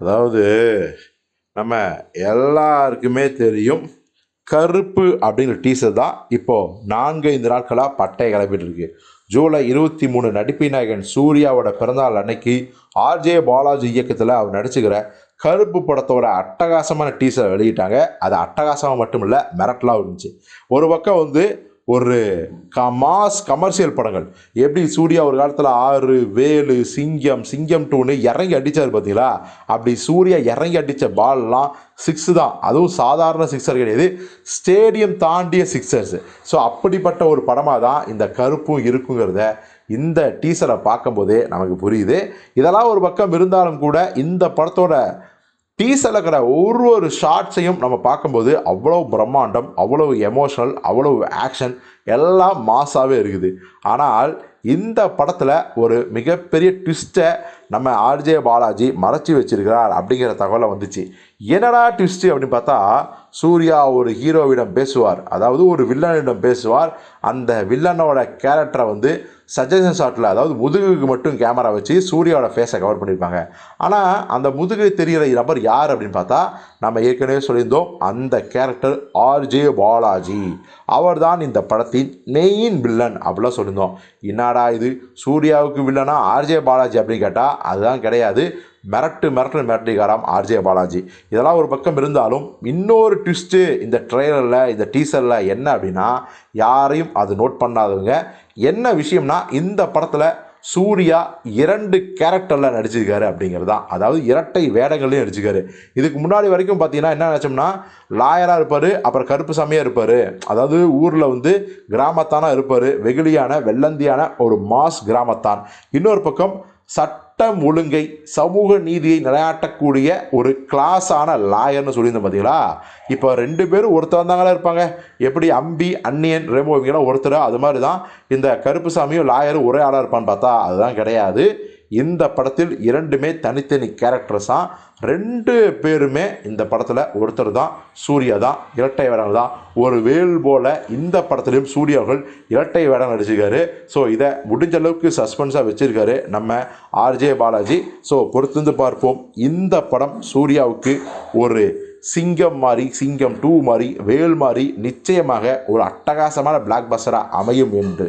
அதாவது நம்ம எல்லாருக்குமே தெரியும் கருப்பு அப்படிங்கிற டீசர் தான் இப்போது நான்கு ஐந்து நாட்களாக பட்டை கிளப்பிட்டு இருக்கு. ஜூலை இருபத்தி மூணு நடிப்பு நாயகன் சூர்யாவோட பிறந்தநாள் அன்னைக்கு ஆர்ஜே பாலாஜி இயக்கத்தில் அவர் நடிச்சுக்கிற கருப்பு படத்தோட அட்டகாசமான டீசரை வெளியிட்டாங்க. அது அட்டகாசமாக மட்டும் இல்லை மிரட்டலாக இருந்துச்சு. ஒரு பக்கம் வந்து ஒரு க மாஸ் கமர்ஷியல் படங்கள். எப்படி சூர்யா ஒரு காலத்தில் ஆறு வேலு சிங்கம் சிங்கம் டூன்னு இறங்கி அடித்தார் பார்த்தீங்களா அப்படி சூர்யா இறங்கி அடித்த பால்லாம் சிக்ஸ் தான். அதுவும் சாதாரண சிக்ஸர் கிடையாது. ஸ்டேடியம் தாண்டிய சிக்ஸர்ஸ் ஸோ அப்படிப்பட்ட ஒரு படமாக தான் இந்த கருப்பும் இருக்குங்கிறத இந்த டீசரை பார்க்கும்போதே நமக்கு புரியுது. இதெல்லாம் ஒரு பக்கம் இருந்தாலும் கூட இந்த படத்தோட டீசரில் இருக்கிற ஒரு ஒரு ஷார்ட்ஸையும் நம்ம பார்க்கும்போது அவ்வளோ பிரம்மாண்டம் அவ்வளவு எமோஷனல் அவ்வளவு ஆக்ஷன் எல்லாம் மாஸாகவே இருக்குது. ஆனால் இந்த படத்தில் ஒரு மிகப்பெரிய ட்விஸ்ட்டை நம்ம ஆர்ஜே பாலாஜி மறைச்சி வச்சிருக்கிறார் அப்படிங்கிற தகவலை வந்துச்சு. என்னடா ட்விஸ்ட்டு அப்படின்னு பார்த்தா சூர்யா ஒரு ஹீரோவிடம் பேசுவார். அதாவது ஒரு வில்லனிடம் பேசுவார். அந்த வில்லனோட கேரக்டரை வந்து சஜஷன் ஷாட்டில் அதாவது முதுகுக்கு மட்டும் கேமரா வச்சு சூர்யாவோட ஃபேஸை கவர் பண்ணியிருப்பாங்க. ஆனால் அந்த முதுகு தெரிகிற நபர் யார் அப்படின்னு பார்த்தா நம்ம ஏற்கனவே சொல்லியிருந்தோம் அந்த கேரக்டர் ஆர்ஜே பாலாஜி. அவர் தான் இந்த படத்தின் மெயின் வில்லன் அப்படிலாம் சொல்லியிருந்தோம். என்னடா இது? சூர்யாவுக்கு வில்லனா ஆர்ஜே பாலாஜி அப்படின்னு கேட்டால் அதுதான் கிடையாது. மிரட்டு மிரட்டு மிரட்டிக்காராம் ஆர்ஜே பாலாஜி. இதெல்லாம் ஒரு பக்கம் இருந்தாலும் இன்னொரு ட்விஸ்ட்டு இந்த ட்ரெய்லரில் இந்த டீசரில் என்ன அப்படின்னா யாரையும் அது நோட் பண்ணாதவங்க. என்ன விஷயம்னா இந்த படத்தில் சூர்யா இரண்டு கேரக்டரில் நடிச்சிருக்காரு அப்படிங்கிறது தான். அதாவது இரட்டை வேடங்கள்லையும் நடிச்சிருக்காரு. இதுக்கு முன்னாடி வரைக்கும் பார்த்தீங்கன்னா என்ன நினச்சோம்னா லாயராக இருப்பார் அப்புறம் கருப்பு சாமியாக இருப்பார். அதாவது ஊரில் வந்து கிராமத்தானாக இருப்பார் வெகுளியான வெள்ளந்தியான ஒரு மாஸ் கிராமத்தான். இன்னொரு பக்கம் சட் சட்டம் ஒழுங்கை சமூக நீதியை நிலையாட்டக்கூடிய ஒரு கிளாஸான லாயர்னு சொல்லியிருந்தோம் பார்த்தீங்களா இப்போ ரெண்டு பேரும் ஒருத்தர் தாங்களா இருப்பாங்க? எப்படி அம்பி அன்னியன் ரெமோ இவங்கெல்லாம் ஒருத்தர்? அது மாதிரி தான் இந்த கருப்புசாமியும் லாயரும் ஒரே ஆளாக இருப்பான்னு பார்த்தா அதுதான் கிடையாது. இந்த படத்தில் இரண்டுமே தனித்தனி கேரக்டர்ஸ். தான் ரெண்டு பேருமே இந்த படத்தில் ஒருத்தர் தான் சூர்யா தான் இரட்டை வேடம் தான். ஒரு வேல் போல் இந்த படத்துலையும் சூர்யா இரட்டை வேடம் நடிச்சிருக்காரு. ஸோ இதை முடிஞ்ச அளவுக்கு சஸ்பென்ஸாக வச்சுருக்காரு நம்ம ஆர்ஜே பாலாஜி. ஸோ பொறுத்திருந்து பார்ப்போம். இந்த படம் சூர்யாவுக்கு ஒரு சிங்கம் மாதிரி சிங்கம் டூ மாதிரி வேல் மாதிரி நிச்சயமாக ஒரு அட்டகாசமான பிளாக் பஸ்டராக அமையும் என்று.